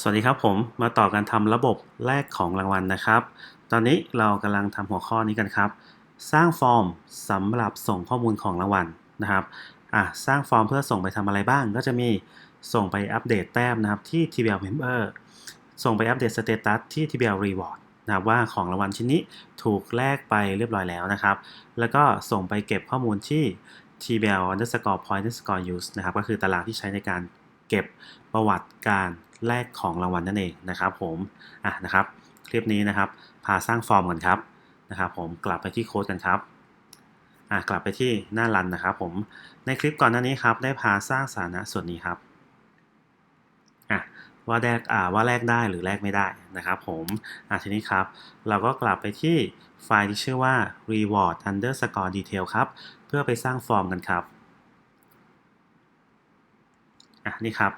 สวัสดีครับผมมาต่อการทำระบบแลกของรางวัลนะครับ ตอนนี้เรากำลังทำหัวข้อนี้กันครับ สร้างฟอร์มสำหรับส่งข้อมูลของรางวัลนะครับอะสร้างฟอร์มเพื่อส่งไปทำอะไรบ้าง ก็จะมีส่งไปอัปเดตแต้มนะครับที่ TBL Member ส่งไปอัปเดตสเตตัสที่ TBL Reward นะครับว่าของรางวัลชิ้นนี้ถูกแลกไปเรียบร้อยแล้วนะครับ แล้วก็ส่งไปเก็บข้อมูลที่ TBL underscore point underscore use นะครับก็คือตารางที่ใช้ในการเก็บประวัติการ แลกของรางวัลนั่นเองนะครับผมอะนะครับคลิปนี้นะครับ พาสร้างฟอร์มกันครับนะครับผมกลับไปที่โค้ดกันครับอะกลับไปที่หน้ารันนะครับผมในคลิปก่อนหน้านี้ครับได้พาสร้างสาระส่วนนี้ครับอะว่าแลกอ่าว่าแลกได้หรือแลกไม่ได้นะครับผมอะทีนี้ครับ เราก็กลับไปที่ไฟล์ที่ชื่อว่า reward underscore detail ครับ เพื่อไปสร้างฟอร์มกันครับอะนี่ครับ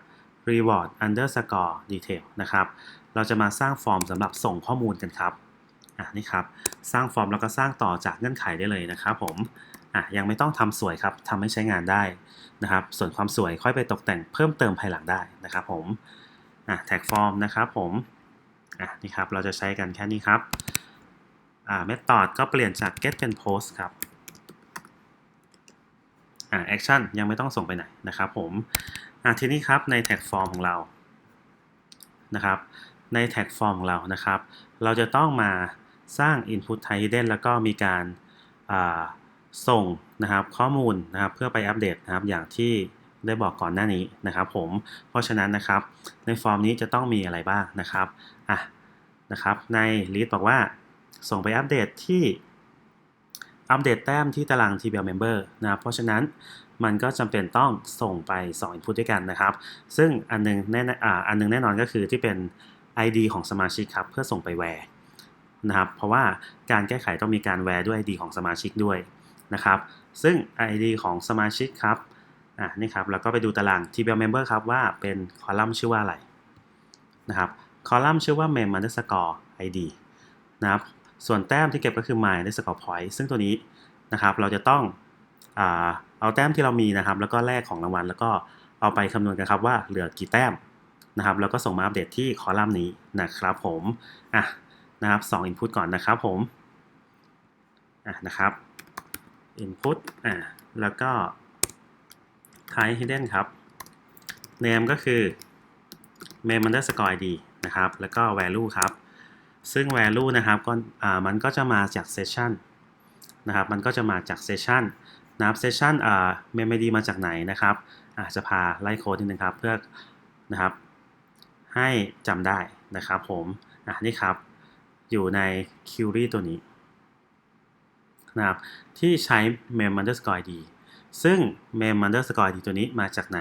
reward underscore detail นะครับ เราจะมาสร้างฟอร์มสำหรับส่งข้อมูลกันครับ อะนี่ครับ สร้างฟอร์มแล้วก็สร้างต่อจากเงื่อนไขได้เลยนะครับผม อะยังไม่ต้องทำสวยครับทำให้ใช้งานได้นะครับ ส่วนความสวยค่อยไปตกแต่งเพิ่มเติมภายหลังได้นะครับผม อะแท็กฟอร์มนะครับผม อะนี่ครับเราจะใช้กันแค่นี้ครับ อ่า method ก็เปลี่ยนจาก get เป็น post ครับอ่า action ยังไม่ต้องส่งไปไหนนะครับผม อะทีนี้ครับในแท็กฟอร์มของเรานะครับในแท็กฟอร์มของเรานะครับ เราจะต้องมาสร้าง Input Type Hidden แล้วก็มีการส่งนะครับข้อมูลนะครับเพื่อไปอัปเดตนะครับอย่างที่ได้บอกก่อนหน้านี้นะครับผมเพราะฉะนั้นนะครับ ในฟอร์มนี้จะต้องมีอะไรบ้างนะครับอะนะครับใน list บอกว่าส่งไปอัปเดตที่อัปเดตแต้มที่ตาราง TBL Member นะครับเพราะฉะนั้น มันก็จำเป็นต้องส่งไป 2 input ด้วยกันนะครับ ซึ่งอันนึงแน่อ่าอันนึงแน่นอนก็คือที่เป็น ID ของสมาชิกครับเพื่อส่งไปแวร์นะครับ เพราะว่าการแก้ไขต้องมีการแวร์ด้วย ID ของสมาชิกด้วยนะครับ ซึ่ง ID ของสมาชิกครับอ่านี่ครับแล้วก็ไปดูตาราง TBL Member ครับว่าเป็นคอลัมน์ชื่อว่าอะไรนะครับคอลัมน์ชื่อว่า mem underscore id นะครับส่วนแต้มที่เก็บก็คือ my underscore point ซึ่งตัวนี้นะครับเราจะต้อง เอาแต้มที่เรามีนะครับ แล้วก็แลกของรางวัล แล้วก็เอาไปคำนวณกันครับว่าเหลือกี่แต้มนะครับ แล้วก็ส่งมาอัปเดตที่คอลัมน์นี้นะครับผมอะนะครับ2 input ก่อนนะครับผมอะนะครับ input อะแล้วก็ type hidden ครับ name ก็คือ mem underscore id นะครับ แล้วก็ value ครับ ซึ่ง value นะครับก็อ่ามันก็จะมาจาก session นะครับ มันก็จะมาจาก session นะครับเซสชันอ่าเมมดีมาจากไหนนะครับอาจจะพาไล่โค้ดนิดนึงครับ เพื่อนะครับ ให้จำได้นะครับผมอะนี่ครับ อยู่ใน query ตัวนี้นะครับที่ใช้ mem underscore id ซึ่ง mem underscore id ตัวนี้มาจากไหน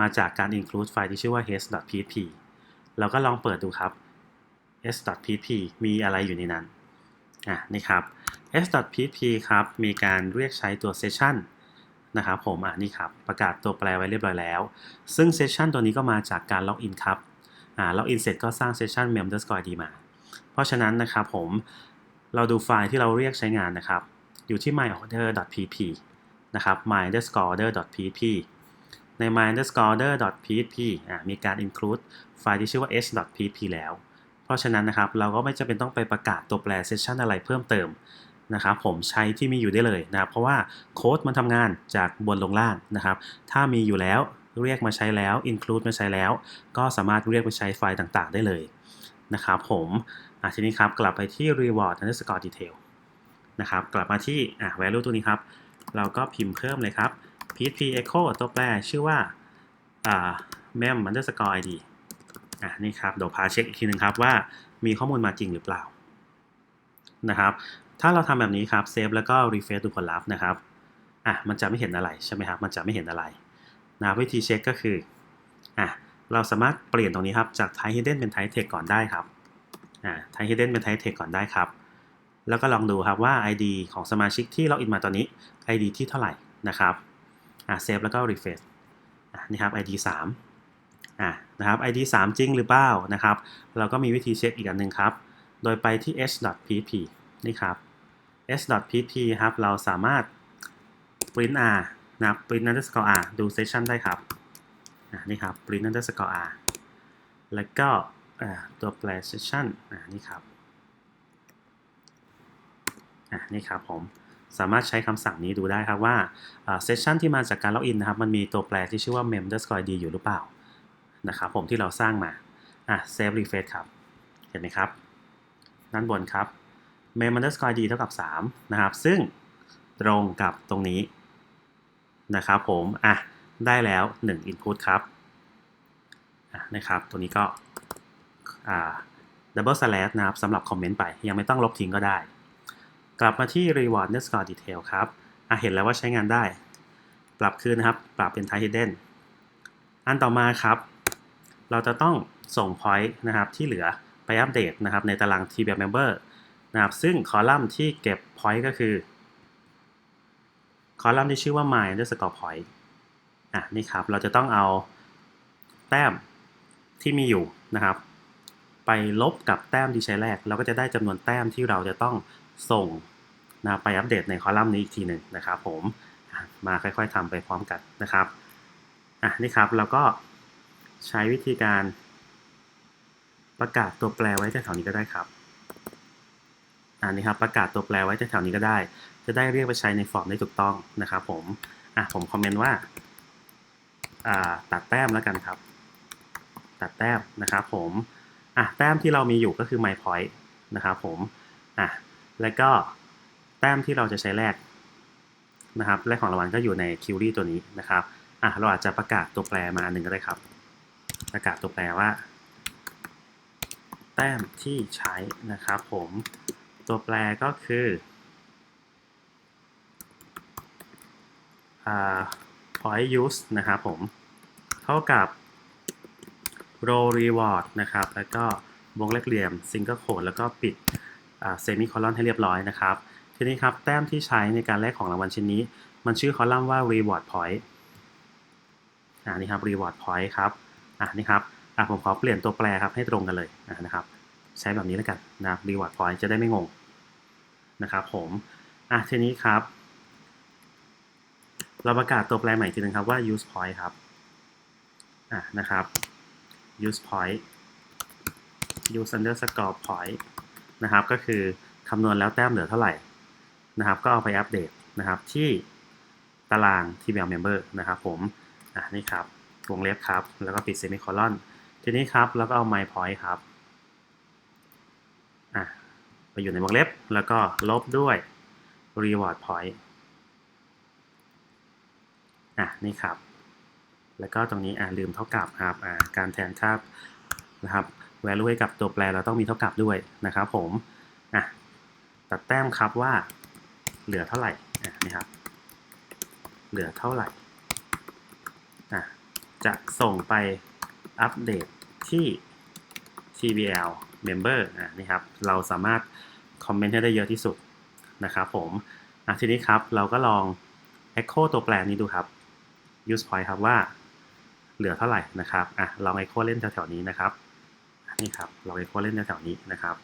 มาจากการ include ไฟล์ที่ชื่อว่า h.php เราก็ลองเปิดดูครับ s.php มีอะไรอยู่ในนั้นอะนี่ครับ s.php ครับ มีการเรียกใช้ตัว session นะครับผมอะนี่ครับ ประกาศตัวแปรไว้เรียบร้อยแล้ว ซึ่ง session ตัวนี้ก็มาจากการ login ครับอ่า login เสร็จก็สร้าง session mem underscore id มา เพราะฉะนั้นนะครับผม เราดูไฟล์ที่เราเรียกใช้งานนะครับ อยู่ที่ myorder.php นะครับ my underscore order.php ใน my underscore order.php อ่ามีการ include ไฟล์ที่ชื่อว่า h.php แล้ว เพราะฉะนั้นนะครับ เราก็ไม่จำเป็นต้องไปประกาศตัวแปร session อะไรเพิ่มเติม นะครับผมใช้ที่มีอยู่ได้เลยนะครับเพราะว่าโค้ดมันทำงานจากบนลงล่างนะครับ ถ้ามีอยู่แล้วเรียกมาใช้แล้ว include มาใช้แล้ว ก็สามารถเรียกไปใช้ไฟล์ต่างๆ ได้เลยนะครับผมอะทีนี้ครับกลับไปที่ reward underscore detail นะครับกลับมาที่อะ value ตัวนี้ครับ เราก็พิมพ์เพิ่มเลยครับ php echo ตัวแปรชื่อว่าอ่า mem underscore id อะนี่ครับเดี๋ยวพาเช็คอีกทีนึงครับว่ามีข้อมูลมาจริงหรือเปล่านะครับ ถ้าเราทำแบบนี้ครับเซฟแล้วก็รีเฟรชดูผลลัพธ์นะครับอะมันจะไม่เห็นอะไรใช่ไหมครับมันจะไม่เห็นอะไรนะวิธีเช็คก็คืออะเราสามารถเปลี่ยนตรงนี้ครับจาก type hidden เป็น type text ก่อนได้ครับอ่า type hidden เป็น type text ก่อนได้ครับ แล้วก็ลองดูครับว่า ID ของสมาชิกที่ล็อกอินมาตอนนี้ ID ที่เท่าไหร่นะครับอะเซฟแล้วก็รีเฟรชอะนี่ครับ ID 3อะนะครับ ID 3 จริงหรือเปล่านะครับ เราก็มีวิธีเช็คอีกอันหนึ่งครับ โดยไปที่ h.pp นี่ครับ s.pp ครับ เราสามารถ print r นะครับ print underscore r ดู session ได้ครับนี่ครับ print underscore r แล้วก็ตัวแปล session นี่ครับนี่ครับผมสามารถใช้คำสั่งนี้ดูได้ครับว่า session ที่มาจากการล็อกอินนะครับ มันมีตัวแปลที่ชื่อว่า mem underscore d อยู่หรือเปล่านะครับผมที่เราสร้างมาอะ save refresh ครับ เห็นไหมครับ ด้านบนครับ mem underscore id เท่ากับ 3 นะครับ ซึ่งตรงกับตรงนี้นะครับผม อะ ได้แล้ว 1 input ครับะนะครับ ตัวนี้ก็อ่า double slash นะครับสำหรับคอมเมนต์ไป ยังไม่ต้องลบทิ้งก็ได้ กลับมาที่ reward underscore detail ครับ อะ เห็นแล้วว่าใช้งานได้ ปรับคืนนะครับ ปรับเป็น type hidden อันต่อมาครับ เราจะต้องส่ง point นะครับที่เหลือไปอัปเดตนะครับในตาราง t b member นะครับซึ่งคอลัมน์ที่เก็บ point ก็คือคอลัมน์ที่ชื่อว่า my underscore point อะนี่ครับ เราจะต้องเอาแต้มที่มีอยู่นะครับ ไปลบกับแต้มที่ใช้แรก เราก็จะได้จำนวนแต้มที่เราจะต้องส่งนะไปอัปเดตในคอลัมน์นี้อีกทีหนึ่งนะครับผมมาค่อยๆทำไปพร้อมกันนะครับอะนี่ครับเราก็ใช้วิธีการประกาศตัวแปรไว้แถวๆนี้ก็ได้ครับ อ่านี่ครับประกาศตัวแปรไว้แถวๆนี้ก็ได้ จะได้เรียกไปใช้ในฟอร์มได้ถูกต้องนะครับผมอะผมคอมเมนต์ว่าอ่าตัดแต้มแล้วกันครับ ตัดแต้มนะครับผมอะแต้มที่เรามีอยู่ก็คือ my point นะครับผมอะแล้วก็แต้มที่เราจะใช้แลกนะครับแลกของรางวัลก็อยู่ในคิวรี่ตัวนี้นะครับอะเราอาจจะประกาศตัวแปรมาอันหนึ่งก็ได้ครับ ประกาศตัวแปรว่า แต้มที่ใช้นะครับผม ตัวแปรก็คืออ่า point use นะครับผม เท่ากับ row reward นะครับ แล้วก็วงเล็บเหลี่ยม single quote แล้วก็ปิดเซมิคอลอนให้เรียบร้อยนะครับ ทีนี้ครับ แต้มที่ใช้ในการแลกของรางวัลชิ้นนี้ มันชื่อคอลัมน์ว่า reward point อ่านี่ครับ reward point ครับอ่านี่ครับอะผมขอเปลี่ยนตัวแปรครับให้ตรงกันเลยนะครับ ใช้แบบนี้แล้วกันนะ reward point จะได้ไม่งง นะครับผมอะทีนี้ครับ เราประกาศตัวแปรใหม่อีกทีนึงครับว่า use point ครับอะนะครับ use point use underscore point นะครับ ก็คือคำนวณแล้วแต้มเหลือเท่าไหร่นะครับ ก็เอาไปอัปเดตนะครับที่ตาราง TBL member นะครับผมอะนี่ครับวงเล็บครับ แล้วก็ปิดเซมิโคลอนทีนี้ครับ แล้วก็เอา my point ครับอะ ไปอยู่ในวงเล็บ แล้วก็ลบด้วย reward point อะ นี่ครับ แล้วก็ตรงนี้อ่าลืมเท่ากับครับอ่าการแทนค่านะครับ value ให้กับตัวแปรเราต้องมีเท่ากับด้วยนะครับผมอะตัดแต้มครับว่าเหลือเท่าไหร่อะนี่ครับ เหลือเท่าไหร่อะจะส่งไปอัปเดตที่ TBL member อะนี่ครับเราสามารถคอมเมนต์ให้ได้เยอะที่สุดนะครับผมอะทีนี้ครับเราก็ลอง echo ตัวแปรนี้ดูครับ use point ครับว่าเหลือเท่าไหร่นะครับอะลอง echo เล่นแถวๆนี้นะครับนี่ครับลอง echo เล่นแถวๆนี้นะครับ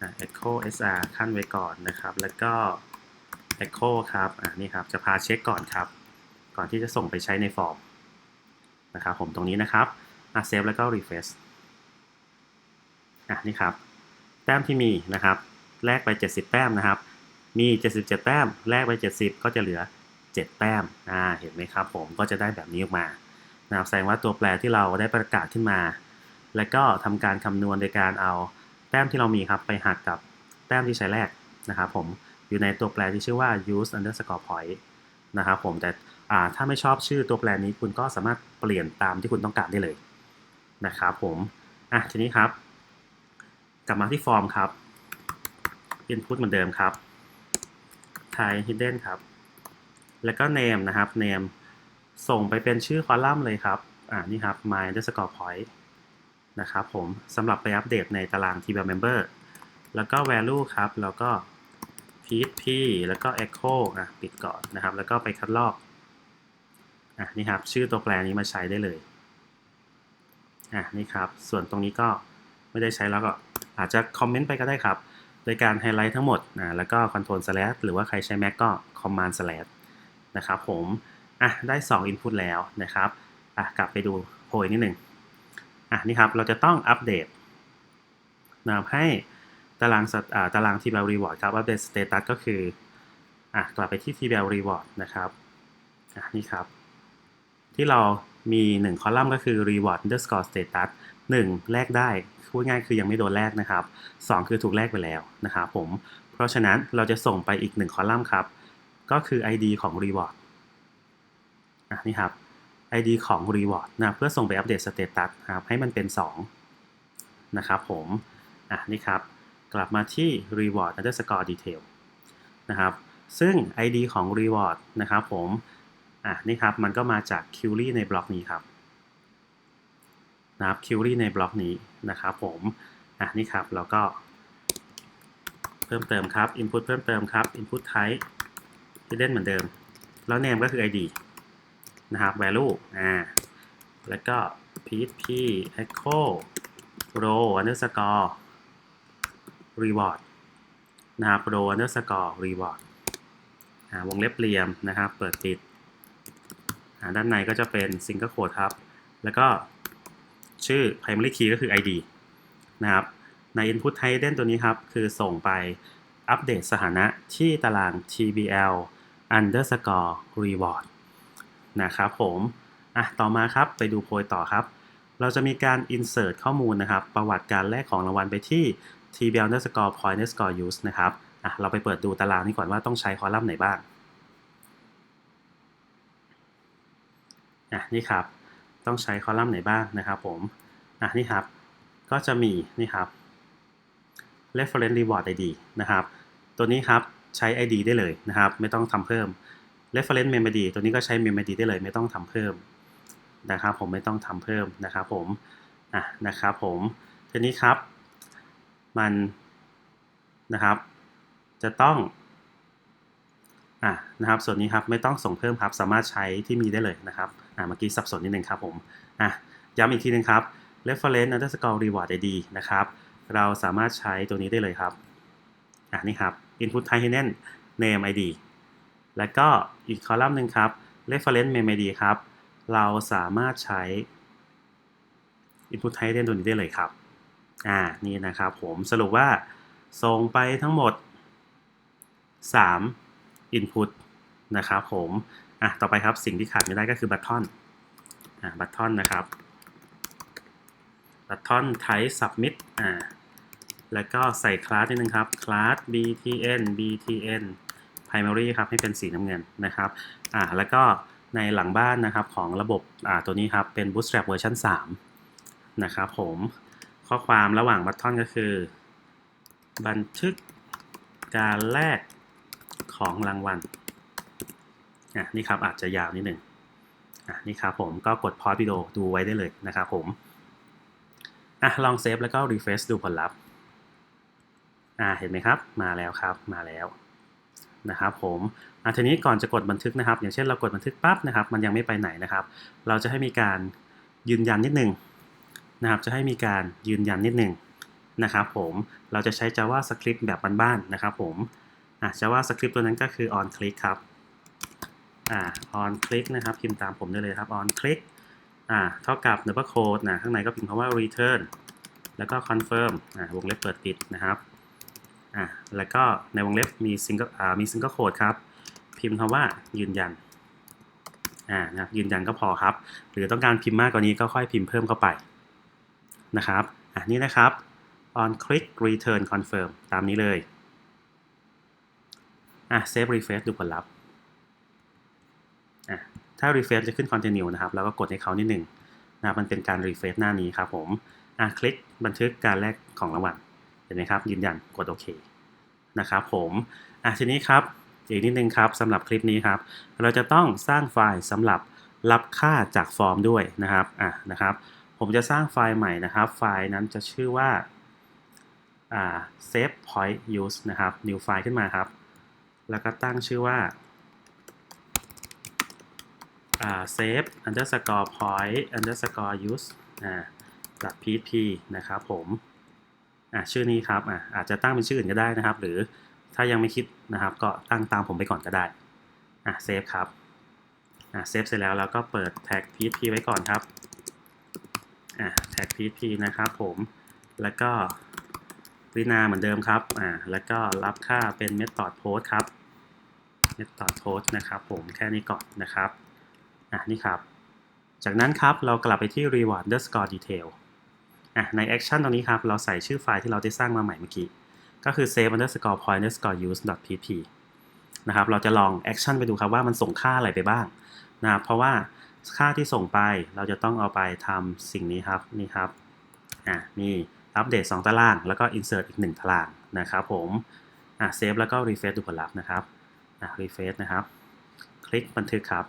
อะ echo sr ขั้นไว้ก่อนนะครับ แล้วก็ echo ครับอะนี่ครับจะพาเช็คก่อนครับ ก่อนที่จะส่งไปใช้ในฟอร์มนะครับผมตรงนี้นะครับอะ save แล้วก็ refresh อะนี่ครับ แต้มที่มีนะครับ แลกไป 70 แต้มนะครับ มี 77 แต้ม แลกไป 70 ก็จะเหลือ 7 แต้มอ่าเห็นไหมครับผมก็จะได้แบบนี้ออกมานะครับแสดงว่าตัวแปรที่เราได้ประกาศขึ้นมา แล้วก็ทำการคำนวณโดยการเอาแต้มที่เรามีครับไปหักกับแต้มที่ใช้แรกนะครับผมอยู่ในตัวแปรที่ชื่อว่า use underscore point นะครับผมแต่อ่าถ้าไม่ชอบชื่อตัวแปรนี้คุณก็สามารถเปลี่ยนตามที่คุณต้องการได้เลยนะครับผมอะทีนี้ครับ กลับมาที่ฟอร์มครับ input เหมือนเดิมครับ type hidden ครับ แล้วก็ name นะครับ name ส่งไปเป็นชื่อคอลัมน์เลยครับ อ่า นี่ครับ my underscore point นะครับผมสำหรับไปอัปเดตในตาราง TBL member แล้วก็ value ครับ แล้วก็ php แล้วก็ echo อะ ปิดก่อนนะครับ แล้วก็ไปคัดลอก อะ นี่ครับ ชื่อตัวแปรนี้มาใช้ได้เลย อะ นี่ครับ ส่วนตรงนี้ก็ไม่ได้ใช้แล้วก็ อาจจะคอมเมนต์ไปก็ได้ครับ โดยการไฮไลท์ทั้งหมดนะแล้วก็ Ctrl slash หรือว่าใครใช้ Mac ก็ Command slash นะครับผมอะได้ 2 Input แล้วนะครับอะกลับไปดูโพยนิดหนึ่งอะนี่ครับเราจะต้องอัปเดตนะครับให้ตารางตอ่าตาราง TBL Reward ครับอัปเดตสเตตัสก็คืออะกลับไปที่ TBL Reward นะครับอะนี่ครับ ที่เรามี 1 คอลัมน์ก็คือ reward underscore status 1 แลกได้พูดง่ายคือยังไม่โดนแลกนะครับ 2 คือถูกแลกไปแล้วนะครับผม เพราะฉะนั้นเราจะส่งไปอีก 1 คอลัมน์ครับ ก็คือ ID ของ reward อะนี่ครับ ID ของ reward นะเพื่อส่งไปอัปเดต status นะครับให้มันเป็น 2 นะครับผมอะนี่ครับ กลับมาที่ reward underscore detail นะครับ ซึ่ง ID ของ reward นะครับผมอะนี่ครับมันก็มาจาก query ในบล็อกนี้ครับ นะครับ query ในบล็อกนี้นะครับผมอะนี่ครับแล้วก็ เพิ่มเติมครับ input เพิ่มเติมครับ input type ที่เล่นเหมือนเดิม แล้ว name ก็คือ ID นะครับ value อ่าแล้วก็ php echo row underscore reward นะครับ row underscore reward อ่าวงเล็บเหลี่ยมนะครับ เปิดปิดอ่าด้านในก็จะเป็น single quote ครับ แล้วก็ ชื่อ primary key ก็คือ ID นะครับ ใน input type เด่นตัวนี้ครับ คือส่งไปอัปเดตสถานะที่ตาราง tbl underscore reward นะครับผม อะ ต่อมาครับไปดูโพยต่อครับ เราจะมีการ insert ข้อมูลนะครับ ประวัติการแลกของรางวัลไปที่ tbl underscore point underscore use นะครับ อะ เราไปเปิดดูตารางนี้ก่อนว่าต้องใช้คอลัมน์ไหนบ้าง อะ นี่ครับ ต้องใช้คอลัมน์ไหนบ้างนะครับผมอะนี่ครับ ก็จะมีนี่ครับ reference reward id นะครับ ตัวนี้ครับใช้ id ได้เลยนะครับ ไม่ต้องทำเพิ่ม reference mem id ตัวนี้ก็ใช้ mem id ได้เลย ไม่ต้องทำเพิ่มนะครับ ผมไม่ต้องทำเพิ่มนะครับผมอะนะครับผมทีนี้ครับ มันนะครับ จะต้องอะนะครับ ส่วนนี้ครับไม่ต้องส่งเพิ่มครับ สามารถใช้ที่มีได้เลยนะครับ อะเมื่อกี้สับสนนิดนึงครับผมอะย้ำอีกทีนึงครับ reference underscore reward id นะครับ เราสามารถใช้ตัวนี้ได้เลยครับอะนี่ครับ input type ให้แน่น name id แล้วก็อีกคอลัมน์หนึ่งครับ reference mem id ครับ เราสามารถใช้ input type ให้แน่นตัวนี้ได้เลยครับอ่านี่นะครับผมสรุปว่าส่งไปทั้งหมด 3 input นะครับผม อะต่อไปครับสิ่งที่ขาดไม่ได้ก็คือ button อ่า button นะครับ button type submit อ่าแล้วก็ใส่คลาสนิดนึงครับคลาส btn btn primary ครับให้เป็นสีน้ำเงินนะครับอ่าแล้วก็ในหลังบ้านนะครับของระบบอ่าตัวนี้ครับเป็น bootstrap เวอร์ชัน3นะครับผมข้อความระหว่างบัตทอนก็คือ บันทึกการแลกของรางวัล อะนี่ครับอาจจะยาวนิดหนึ่งอะนี่ครับผมก็กดพอสวิดีโอดูไว้ได้เลยนะครับผมอะลองเซฟแล้วก็รีเฟรชดูผลลัพธ์อ่าเห็นไหมครับมาแล้วครับมาแล้วนะครับผมอะทีนี้ก่อนจะกดบันทึกนะครับ อย่างเช่นเรากดบันทึกปั๊บนะครับ มันยังไม่ไปไหนนะครับ เราจะให้มีการยืนยันนิดหนึ่งนะครับ จะให้มีการยืนยันนิดหนึ่งนะครับผมเราจะใช้ JavaScript แบบบ้านๆนะครับผมอะ JavaScript ตัวนั้นก็คือ on click ครับ อ่า on click นะครับ พิมพ์ตามผมได้เลยครับ on click อ่าเท่ากับ double quote นะข้างในก็พิมพ์คำว่า return แล้วก็ confirm อ่าวงเล็บเปิดปิดนะครับอ่าแล้วก็ในวงเล็บมี single อ่ามี single quote ครับ พิมพ์คำว่ายืนยันอ่านะยืนยันก็พอครับ หรือต้องการพิมพ์มากกว่านี้ก็ค่อยพิมพ์เพิ่มเข้าไปนะครับอ่านี่นะครับ on click return confirm ตามนี้เลยอะ save refresh ดูผลลัพธ์ ถ้า refresh จะขึ้น continue นะครับ แล้วก็กดให้เขานิดหนึ่งนะครับมันเป็นการ refresh หน้านี้ครับผมอะคลิกบันทึกการแลกของรางวัลเห็นไหมครับ ยืนยันกดโอเคนะครับผมอะทีนี้ครับอีกนิดนึงครับสำหรับคลิปนี้ครับ เราจะต้องสร้างไฟล์สำหรับรับค่าจากฟอร์มด้วยนะครับอะนะครับ ผมจะสร้างไฟล์ใหม่นะครับ ไฟล์นั้นจะชื่อว่าอ่า save point use นะครับ new file ขึ้นมาครับ แล้วก็ตั้งชื่อว่า save underscore point underscore use อ่า .php นะครับผมชื่อนี้ครับอาอาจจะตั้งเป็นชื่ออื่นก็ได้นะครับ หรือถ้ายังไม่คิดนะครับ ก็ตั้งตามผมไปก่อนก็ได้เซฟครับเซฟเสร็จแล้วเราก็เปิดแท็ก php ไว้ก่อนครับแท็ก pp นะครับผมแล้วก็วินาเหมือนเดิมครับอ่าแล้วก็รับค่าเป็น method post ครับ method post นะครับผมแค่นี้ก่อนนะครับ อะนี่ครับ จากนั้นครับเรากลับไปที่ reward underscore detail อะใน action ตรงนี้ครับ เราใส่ชื่อไฟล์ที่เราได้สร้างมาใหม่เมื่อกี้ ก็คือ save underscore point underscore use dot pp นะครับ เราจะลอง action ไปดูครับว่ามันส่งค่าอะไรไปบ้างนะครับ เพราะว่าค่าที่ส่งไปเราจะต้องเอาไปทำสิ่งนี้ครับ นี่ครับ อะมีอัปเดต 2 ตาราง แล้วก็ insert อีก 1 ตารางนะครับผมอะ save แล้วก็ refresh ดูผลลัพธ์นะครับอะ refresh นะครับ คลิกบันทึกครับ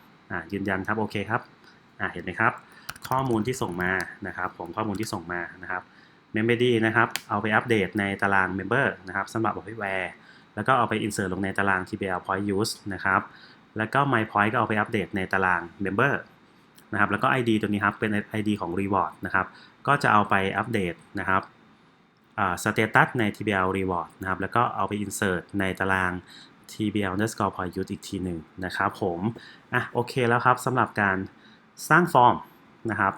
ยืนยันครับโอเคครับเห็นไหมครับ ข้อมูลที่ส่งมานะครับผมข้อมูลที่ส่งมานะครับ Member D นะครับเอาไปอัปเดตในตาราง Member นะครับสำหรับ Officeware แล้วก็เอาไป insert ลงในตาราง TBL Point Use นะครับแล้วก็ My Point ก็เอาไปอัปเดตในตาราง Member นะครับแล้วก็ ID ตัวนี้ครับเป็น ID ของ Reward นะครับก็จะเอาไปอัปเดตนะครับสเตตัสใน TBL Reward นะครับแล้วก็เอาไป insert ในตาราง TBL underscore point use อีกทีหนึ่งนะครับผมอะโอเคแล้วครับสำหรับการสร้างฟอร์มนะครับ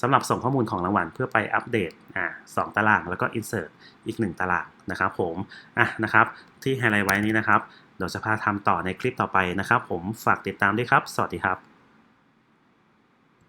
สำหรับส่งข้อมูลของรางวัลเพื่อไปอัปเดตอะสองตารางแล้วก็ insert อีก 1 ตารางนะครับผมอะนะครับที่ไฮไลท์ไว้นี้นะครับเดี๋ยวจะพาทำต่อในคลิปต่อไปนะครับ ผมฝากติดตามด้วยครับ สวัสดีครับ